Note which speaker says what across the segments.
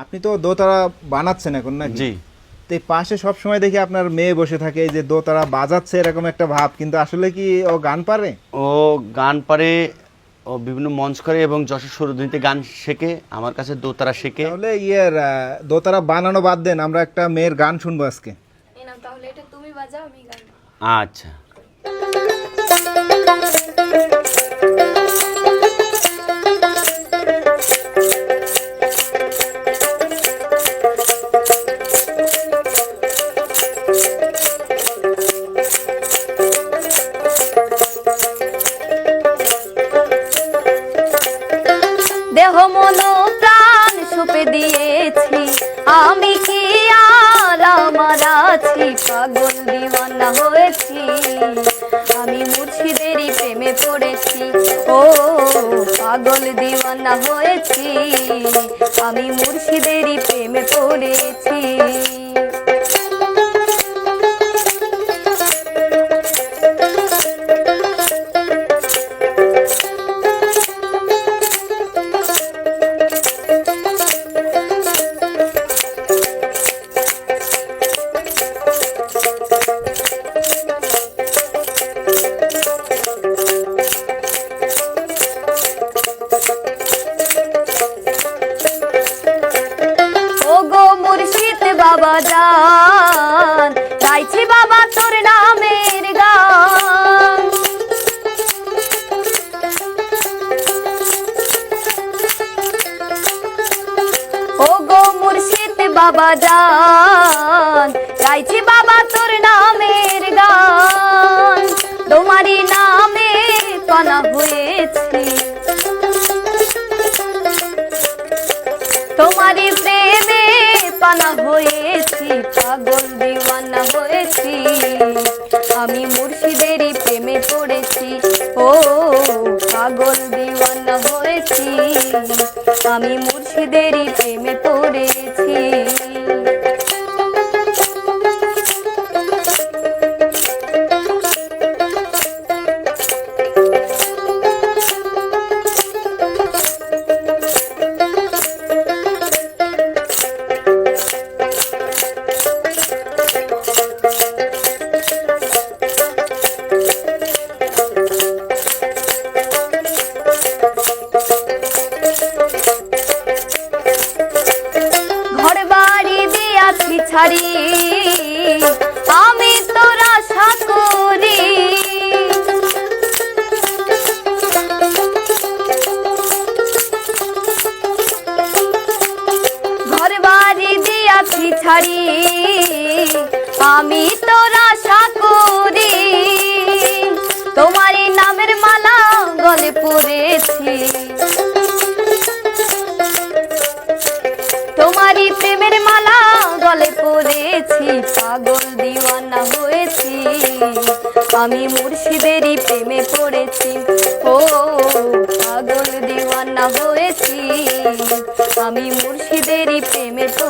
Speaker 1: আপনি তো দোতারা বানাচ্ছেন এখন না
Speaker 2: জি।
Speaker 1: তো এই পাশে সব সময় দেখি আপনার মেয়ে বসে থাকে এই যে দোতারা বাজাচ্ছে এরকম একটা ভাব কিন্তু আসলে কি ও গান পারে?
Speaker 2: ও গান পারে ও বিভিন্ন মঞ্চ করে এবং যশোর সুরধ্বনিতে গান শেখে আমার কাছে দোতারা শেখে।
Speaker 1: তাহলে ইয়ের দোতারা বানানো বাদ দেন আমরা একটা মেয়ের গান শুনব আজকে।
Speaker 3: তাহলে এটা তুমি বাজাও আমি গান।
Speaker 2: আচ্ছা।
Speaker 3: দিওয়ানা হয়েছি আমি মুর্শিদেরই প্রেমে পড়েছি। ও পাগল দিওয়ানা হয়েছি আমি মুর্শিদেরই প্রেমে পড়েছি। বাবা জান বাবা তোর নামের গান। ও গো মুর্শিদ বাবা জান বাবা তোর নামের গান। তোমারই নামে পানা হয়েছি। তোমারই প্রেমে পানা হয়েছি। পড়েছি। ও পাগল দিওয়ানা হয়েছি। আমি মুর্শিদেরই প্রেমে ছাড়ি। আমি তোর আশা করি ঘর বাড়ি দিয়াছি ছাড়ি। আমি তোর আশা করি তোমারই নামের মালা গলে পড়েছি। আমি মুর্শিদেরই প্রেমে পড়েছি। ও পাগল দিওয়ানা হয়েছি। আমি মুর্শিদেরই প্রেমে পড়েছি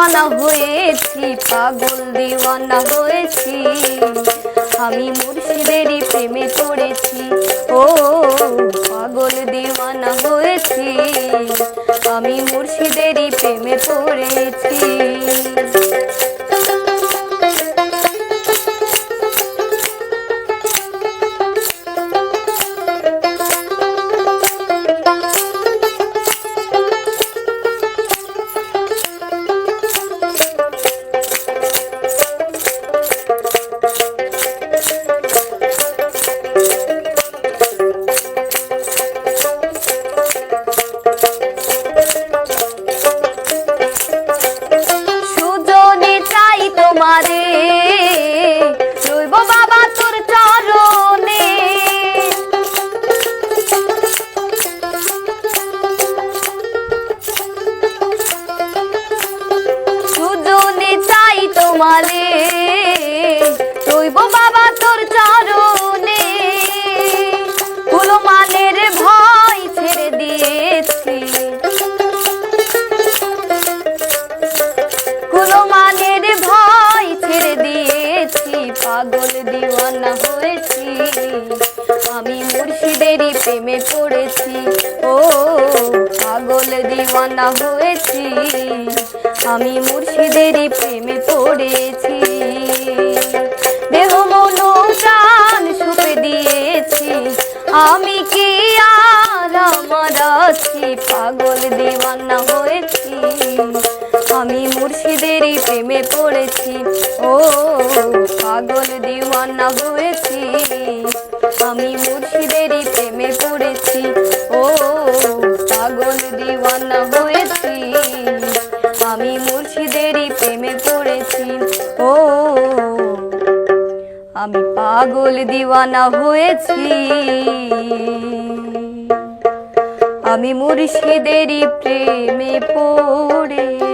Speaker 3: পানা হয়েছি পাগল দিওয়ানা হয়েছি। আমি মুর্শিদেরই প্রেমে পড়েছি। ও পাগল দিওয়ানা হয়েছি। মালে রইব বাবা তোর চরণে। কুলমালের ভয় ছেড়ে দিয়েছি। কুলমালের ভয় ছেড়ে দিয়েছি। পাগল দিওয়ানা হয়েছি। আমি মুর্শিদেরই প্রেমে পড়েছি। ও পাগল দিওয়ানা হয়েছি। দেহ মন প্রাণ সুপে দিয়েছি। আমি কি আর পাগল দিওয়ানা হয়েছি। আমি মুর্শিদেরই প্রেমে পড়েছি। ও, পাগল দিওয়ানা হয়েছি। আমি মুর্শিদেরই প্রেমে পড়েছি। পাগল দিওয়ানা হয়েছি। আমি মুর্শিদেরই প্রেমে পড়েছি